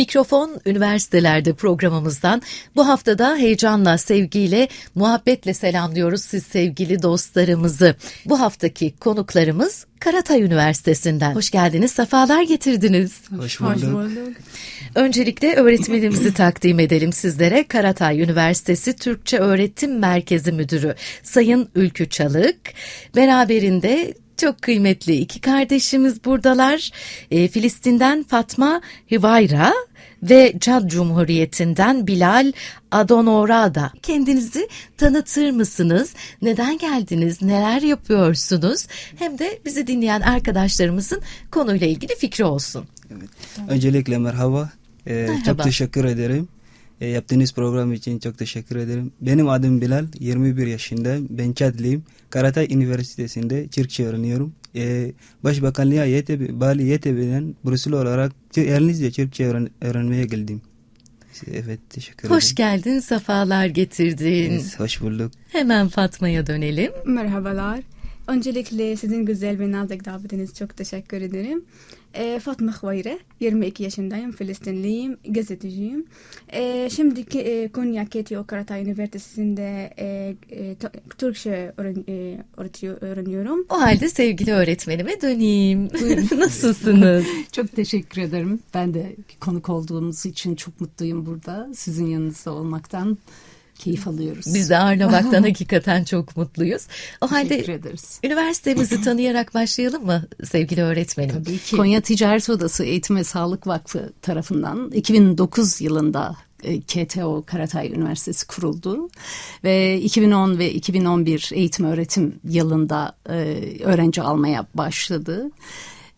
Mikrofon Üniversitelerde programımızdan bu haftada heyecanla, sevgiyle, muhabbetle selamlıyoruz siz sevgili dostlarımızı. Bu haftaki konuklarımız Karatay Üniversitesi'nden. Hoş geldiniz, sefalar getirdiniz. Hoş bulduk. Öncelikle öğretmenimizi takdim edelim sizlere. Karatay Üniversitesi Türkçe Öğretim Merkezi Müdürü Sayın Ülkü Çalık. Beraberinde çok kıymetli iki kardeşimiz buradalar. E, Filistin'den Fatma Hivayra ve Cad Cumhuriyeti'nden Bilal Adonorada. Kendinizi tanıtır mısınız? Neden geldiniz? Neler yapıyorsunuz? Hem de bizi dinleyen arkadaşlarımızın konuyla ilgili fikri olsun. Evet. Öncelikle merhaba. Ee, Merhaba. Çok teşekkür ederim. Ee, yaptığınız program için çok teşekkür ederim. Benim adım Bilal, 21 yaşındayım. Ben Çadlıyım. Karatay Üniversitesi'nde Türkçe öğreniyorum. Ee, Başbakanlığa YTB, Bali YTB'den burslu olarak yalnızca Türkçe öğren- öğrenmeye geldim. Evet, teşekkür Hoş ederim. geldin, sefalar getirdin. Evet, hoş bulduk. Hemen Fatma'ya dönelim. Merhabalar. Öncelikle sizin güzel ve nazik davetiniz çok teşekkür ederim. Ee, Fatma Hwayre, 22 yaşındayım, Filistinliyim, gazeteciyim. Ee, şimdiki e, Konya KTO Karatay Üniversitesi'nde e, e, Türkçe öğren- e, öğretiyor, öğreniyorum. O halde sevgili öğretmenime döneyim. Nasılsınız? Çok teşekkür ederim. Ben de konuk olduğumuz için çok mutluyum burada. Sizin yanınızda olmaktan keyif alıyoruz. Biz de ağırlamaktan hakikaten çok mutluyuz. O teşekkür halde ederiz. üniversitemizi tanıyarak başlayalım mı sevgili öğretmenim? Tabii ki. Konya Ticaret Odası Eğitim ve Sağlık Vakfı tarafından 2009 yılında e, KTO Karatay Üniversitesi kuruldu ve 2010 ve 2011 eğitim öğretim yılında e, öğrenci almaya başladı.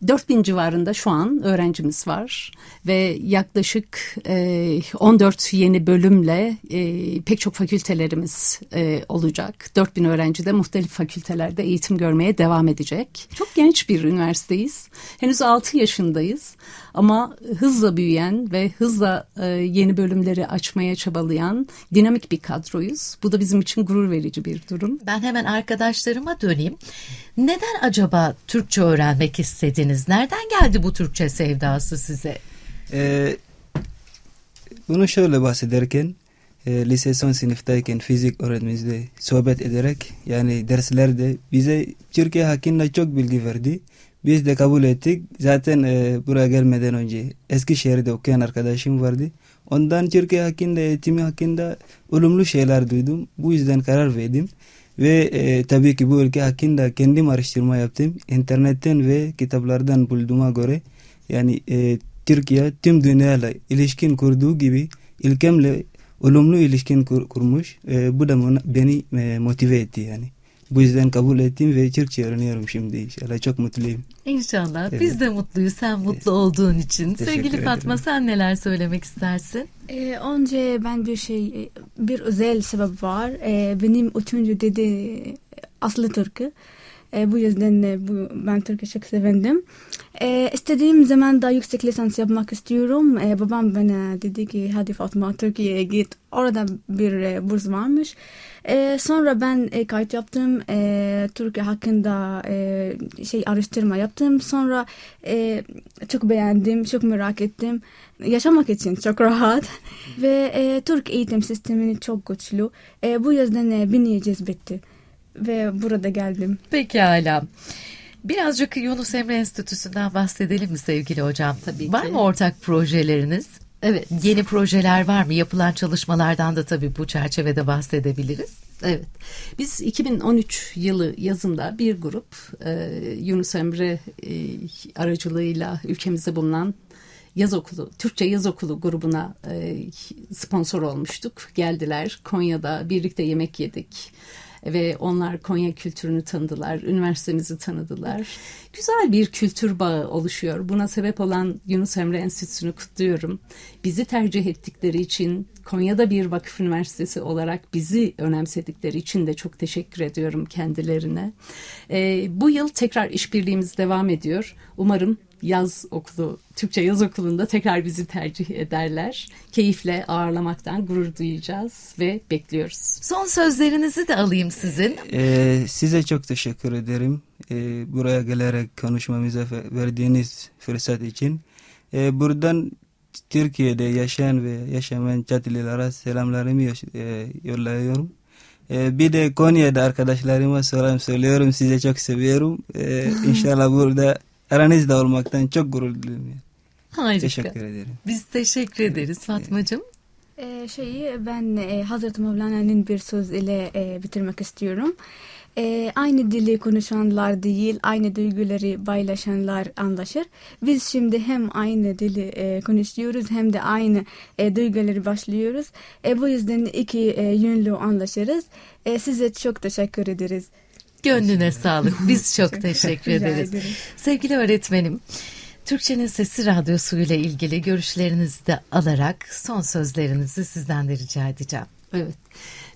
4000 civarında şu an öğrencimiz var ve yaklaşık e, 14 yeni bölümle e, pek çok fakültelerimiz e, olacak. 4000 öğrenci de muhtelif fakültelerde eğitim görmeye devam edecek. Çok genç bir üniversiteyiz. Henüz 6 yaşındayız ama hızla büyüyen ve hızla e, yeni bölümleri açmaya çabalayan dinamik bir kadroyuz. Bu da bizim için gurur verici bir durum. Ben hemen arkadaşlarıma döneyim. Neden acaba Türkçe öğrenmek istediniz? Nereden geldi bu Türkçe sevdası size? Ee, bunu şöyle bahsederken e, lise son sınıftayken fizik öğretmenimizle sohbet ederek yani derslerde bize Türkiye hakkında çok bilgi verdi. Biz de kabul ettik. Zaten e, buraya gelmeden önce Eskişehir'de okuyan arkadaşım vardı. Ondan Türkiye hakkında, eğitimi hakkında olumlu şeyler duydum. Bu yüzden karar verdim. Ve e, tabii ki bu ülke hakkında kendim araştırma yaptım. İnternetten ve kitaplardan bulduğuma göre yani e, Türkiye tüm dünyayla ilişkin kurduğu gibi ülkemle olumlu ilişkin kur- kurmuş. E, bu da beni e, motive etti yani. Bu yüzden kabul ettim ve Türkçe öğreniyorum şimdi inşallah. Çok mutluyum. İnşallah. Evet. Biz de mutluyuz sen mutlu olduğun için. Teşekkür Sevgili ederim. Fatma sen neler söylemek istersin? Ee, önce ben bir şey, e, bir özel sebep var. Ee, benim üçüncü dede aslı Türk'ü. Ee, bu yüzden e, bu, ben Türk'ü çok sevindim. Ee, istediğim zaman da yüksek lisans yapmak istiyorum. Ee, babam bana dedi ki hadi Fatma Türkiye'ye git. Orada bir e, burs varmış. Ee, sonra ben e, kayıt yaptım. Ee, Türkiye hakkında e, şey araştırma yaptım. Sonra e, çok beğendim, çok merak ettim. Yaşamak için çok rahat ve e, Türk eğitim sistemini çok güçlü. E, bu yüzden e, beni cezbetti ve burada geldim. Pekala. Birazcık Yunus Emre Enstitüsü'nden bahsedelim mi sevgili hocam? Tabii Var ki. mı ortak projeleriniz? Evet. Yeni projeler var mı? Yapılan çalışmalardan da tabii bu çerçevede bahsedebiliriz. Evet. Biz 2013 yılı yazında bir grup e, Yunus Emre e, aracılığıyla ülkemizde bulunan yaz okulu, Türkçe yaz okulu grubuna e, sponsor olmuştuk. Geldiler Konya'da birlikte yemek yedik ve onlar Konya kültürünü tanıdılar, üniversitemizi tanıdılar. Güzel bir kültür bağı oluşuyor. Buna sebep olan Yunus Emre Enstitüsü'nü kutluyorum. Bizi tercih ettikleri için, Konya'da bir vakıf üniversitesi olarak bizi önemsedikleri için de çok teşekkür ediyorum kendilerine. Ee, bu yıl tekrar işbirliğimiz devam ediyor. Umarım yaz okulu, Türkçe yaz okulunda tekrar bizi tercih ederler. Keyifle ağırlamaktan gurur duyacağız ve bekliyoruz. Son sözlerinizi de alayım sizin. Ee, size çok teşekkür ederim. Ee, buraya gelerek konuşmamıza verdiğiniz fırsat için. Ee, buradan Türkiye'de yaşayan ve yaşamayan Çatililere selamlarımı e, yolluyorum. E, bir de Konya'da arkadaşlarıma selam söylüyorum. Size çok seviyorum. E, inşallah burada aranızda olmaktan çok gurur duyuyorum. Harika. Teşekkür ederim. Biz teşekkür ederiz Fatmacığım. Ee, şeyi ben e, Hazreti Mevlana'nın bir söz ile e, bitirmek istiyorum. E, aynı dili konuşanlar değil, aynı duyguları paylaşanlar anlaşır. Biz şimdi hem aynı dili e, konuşuyoruz hem de aynı e, duyguları başlıyoruz. E, bu yüzden iki e, yönlü anlaşırız. E, size çok teşekkür ederiz. Gönlüne sağlık. Biz çok teşekkür ederiz. Sevgili öğretmenim, Türkçenin Sesi Radyosu ile ilgili görüşlerinizi de alarak son sözlerinizi sizden de rica edeceğim. Evet.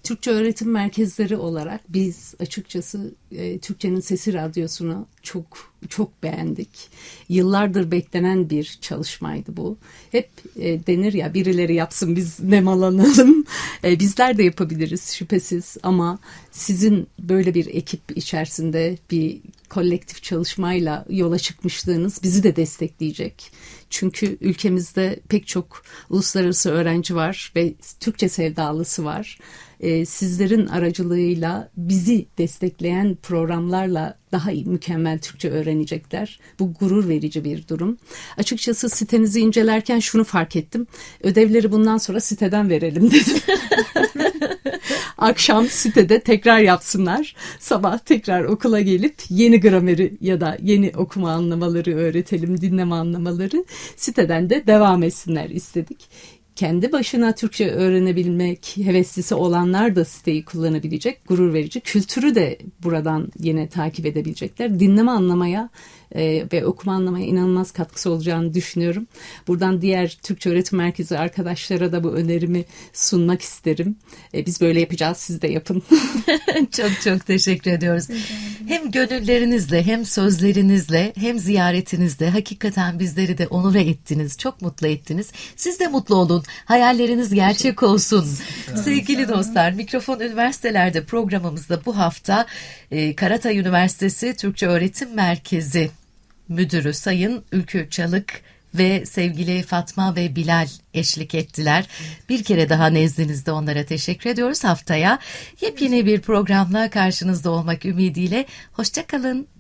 Türkçe öğretim merkezleri olarak biz açıkçası e, Türkçenin Sesi Radyosu'nu çok çok beğendik. Yıllardır beklenen bir çalışmaydı bu. Hep e, denir ya birileri yapsın biz nemalanalım. E, bizler de yapabiliriz şüphesiz ama sizin böyle bir ekip içerisinde bir kolektif çalışmayla yola çıkmışlığınız bizi de destekleyecek. Çünkü ülkemizde pek çok uluslararası öğrenci var ve Türkçe sevdalısı var. Ee, sizlerin aracılığıyla bizi destekleyen programlarla daha iyi, mükemmel Türkçe öğrenecekler. Bu gurur verici bir durum. Açıkçası sitenizi incelerken şunu fark ettim. Ödevleri bundan sonra siteden verelim dedim. Akşam sitede tekrar yapsınlar. Sabah tekrar okula gelip yeni grameri ya da yeni okuma anlamaları öğretelim, dinleme anlamaları. Siteden de devam etsinler istedik. Kendi başına Türkçe öğrenebilmek heveslisi olanlar da siteyi kullanabilecek, gurur verici. Kültürü de buradan yine takip edebilecekler. Dinleme anlamaya e, ve okuma anlamaya inanılmaz katkısı olacağını düşünüyorum. Buradan diğer Türkçe Öğretim Merkezi arkadaşlara da bu önerimi sunmak isterim. E, biz böyle yapacağız, siz de yapın. çok çok teşekkür ediyoruz. Hem gönüllerinizle hem sözlerinizle hem ziyaretinizle hakikaten bizleri de onure ettiniz. Çok mutlu ettiniz. Siz de mutlu olun. Hayalleriniz gerçek olsun. Sevgili dostlar mikrofon üniversitelerde programımızda bu hafta e, Karatay Üniversitesi Türkçe Öğretim Merkezi Müdürü Sayın Ülkü Çalık ve sevgili Fatma ve Bilal eşlik ettiler. Bir kere daha nezdinizde onlara teşekkür ediyoruz. Haftaya yepyeni bir programla karşınızda olmak ümidiyle. Hoşçakalın.